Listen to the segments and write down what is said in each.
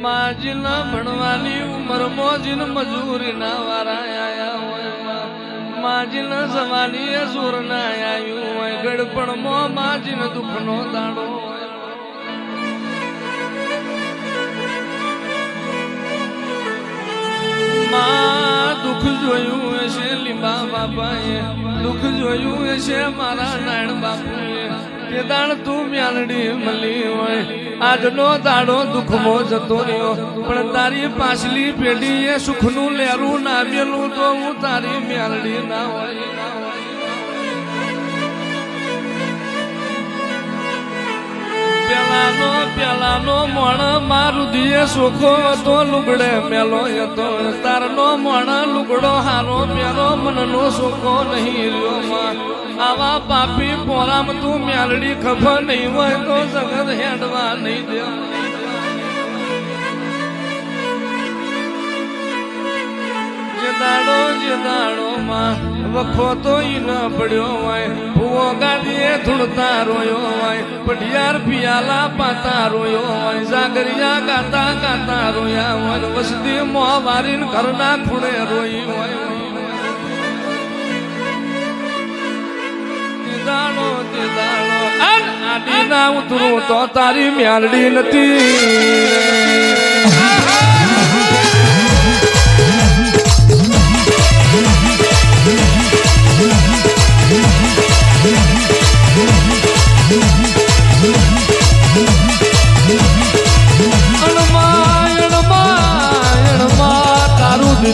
માજીના ભણવાની ઉંમર મોજીન મજૂરી ના વારા આયા હોય. માજીના જવાની અસુર ના આયું હોય. ગડપણ મો માજીન દુઃખ નો દાડો માં દુઃખ જોયું હશે લીંબા બાપાએ. દુઃખ જોયું હશે મારા નાયણ બાપુએ. દાણ તું મ્યાલડી મળી હોય. આજનો દાડો દુઃખમો જતો રહ્યો. પણ તારી પાછલી પેઢીએ સુખનું લેરું ના મેલું તો હું તારી મ્યાલડી ના હોય. પેલાનો પેલાનો મણ મારું દિયે સુખો હતો લુગડે મેલો હતો તારનો મણ, લુગડો હારો પેલો મનનો સુખો નહીં રહ્યો માં. આવા પાપી પોરામ તું મ્યાલડી ખબર નહીં હોય તો જગત હેડવા નહીં દે દાડો જે દાડો માં. વખો તો ઈ ન પડ્યો હોય. ભૂવો ગાદીએ ધૂળતા રોયો હોય. પઢિયાર પિયાલા પાતા રોયો હોય. જાગરિયા ગાતા ગાતા રોયા હોય. વસ્તી મોં વારીને ઘરના ખૂણે રોઈ હોય. દાડો તે દાડો આડી ના ઉતરું તો તારી મ્યાલડી નથી.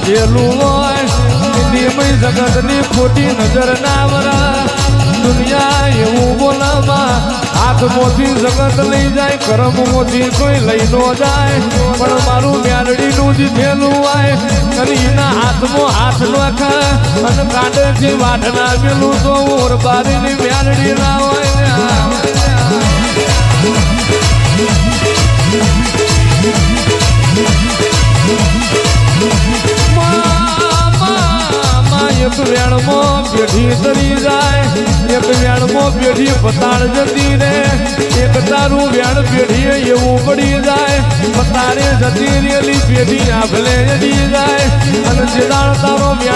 દીધેલું હોય નિયમય જગતની ખોટી નજર ના વરા. દુનિયા એવું બોલામાં હાથ મોતી જગત લઈ જાય, કરમ મોતી કોઈ લઈ નો જાય. પણ મારું મ્યારડીનું જ થેલું હોય, કરીના હાથમાં હાથ નો ખા અને કાંડે જે વાઢના મેલું તો ઓર બારીની મ્યાલડી ના હોય એક વેણમાં પેઢી તરી જાય, એક વેણમાં પેઢી પતાળ જતી રે. એક તારું વેણ પેઢી એવું પડી જાય, પતાળે જતી રેલી પેઢી આભલે જાય. અને જેદાળ તારો તો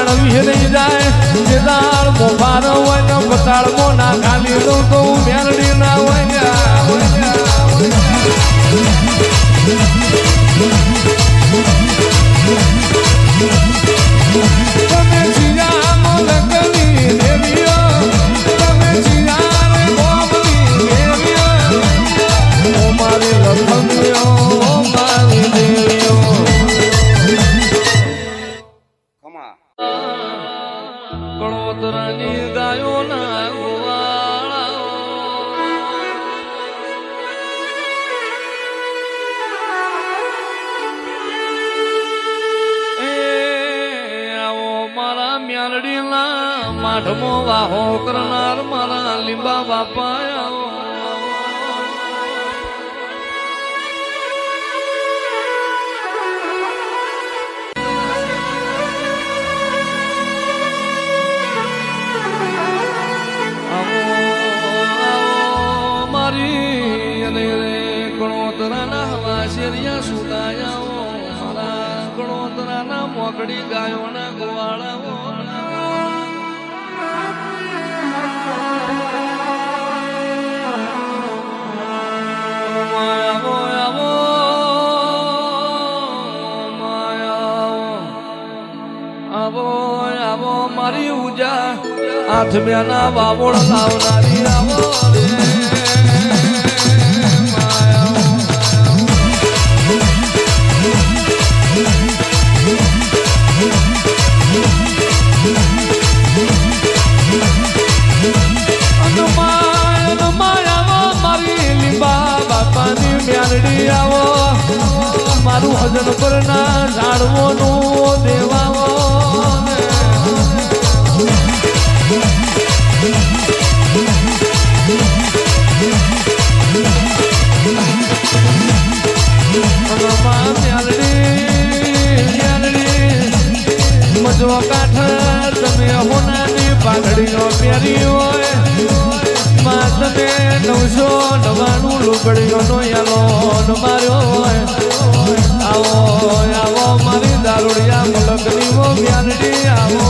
કણોતરાની ગાયોના માઠમો વાહો કરનાર મારા લીંબા બાપા આવો હવા શેરિયા સુદાયાઓ મારા ગણોતરાના મોકડી ગાયોના ગોવાળાઓ. આવો આવો માયા આવો લાવનારી. ના ઝાડવોનું દેવાવો ને. હનુમાન મ્યાલડી, મ્યાલડી. મજવો કાઠ તમે હોનાની પાઘડીઓ પહેરી હોય માં તમે નવસો નવાણું લુગડીઓનો યાલો માર્યો આવો આવો મારી દારૂડિયા, મલકની વો જ્ઞાનડી આવો.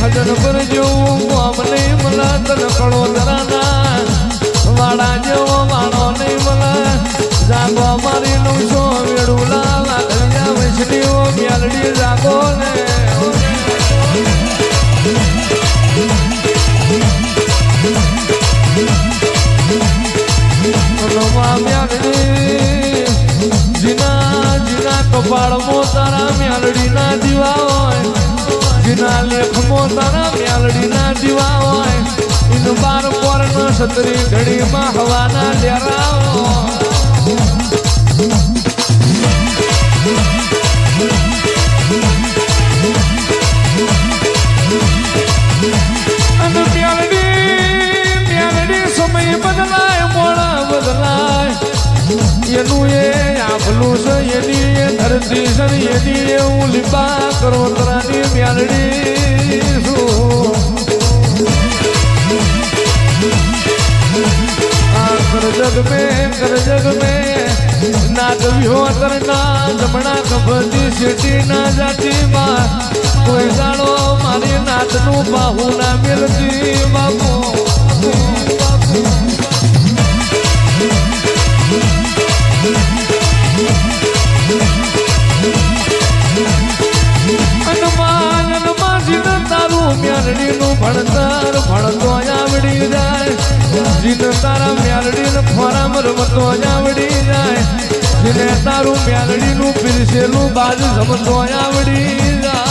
હજન પર જોવું અમને નહીં મલા તને કળો ધરાના. વાડા જેવો વાળો નહીં મલા જાગો મારી નવસો વેડું લાવા ઘડિયા વૈષ્ણીઓ મ્યાલડી જાગો ને. સતરી ઘડીમાં હવાના બદલાય એનું એ છે, એની એ ધરતી છે, ને એની એ હું લીંબા કરોતરાની મ્યાલડી છું. આ કરજગ में કરજગ में નાદ વિહોતર ના જમણા કભતી સીટી ના જાતી માં કોઈ જાણો મારી નાતનું બાહુ ના મિલતી બાપુ જાય તારા મ્યાલડી ને ફોરામ રમતો આવડી જાય. જીને તારું મ્યાલડી નું પીરસેલું બાજુ જમતો આવડી જાય.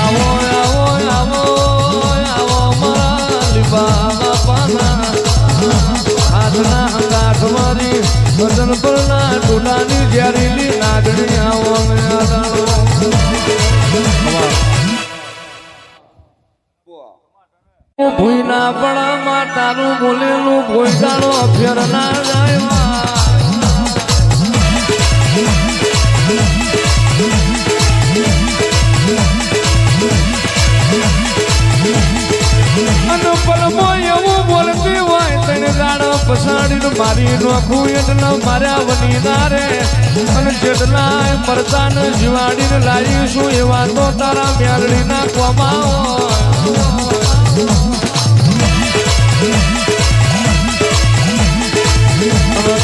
આવો આવો આવો આવો મારા જ્યારેલી ભૂઈના પડામાં તારું બોલેલું ભોયદાણો અભ્યર ના પસાડીને મારી નોખું માર્યા વની ના અને જેટલા જીવાડીને લાવીશું એવા તો તારા મ્યાલડીના કોમા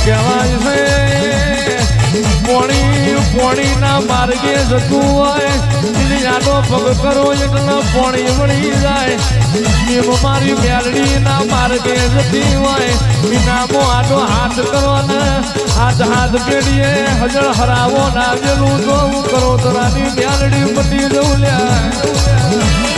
કહેવાય પોણીના માર્ગે જતું હોય કરો જાય. એમ મારી મેલડીના માર્ગે જતી હોય આડો હાથ કરો ને હાથ હાથ હજળ હરાવો નાવેલું તો હું કરો તરાની મેલડી પતી જવું લ્યા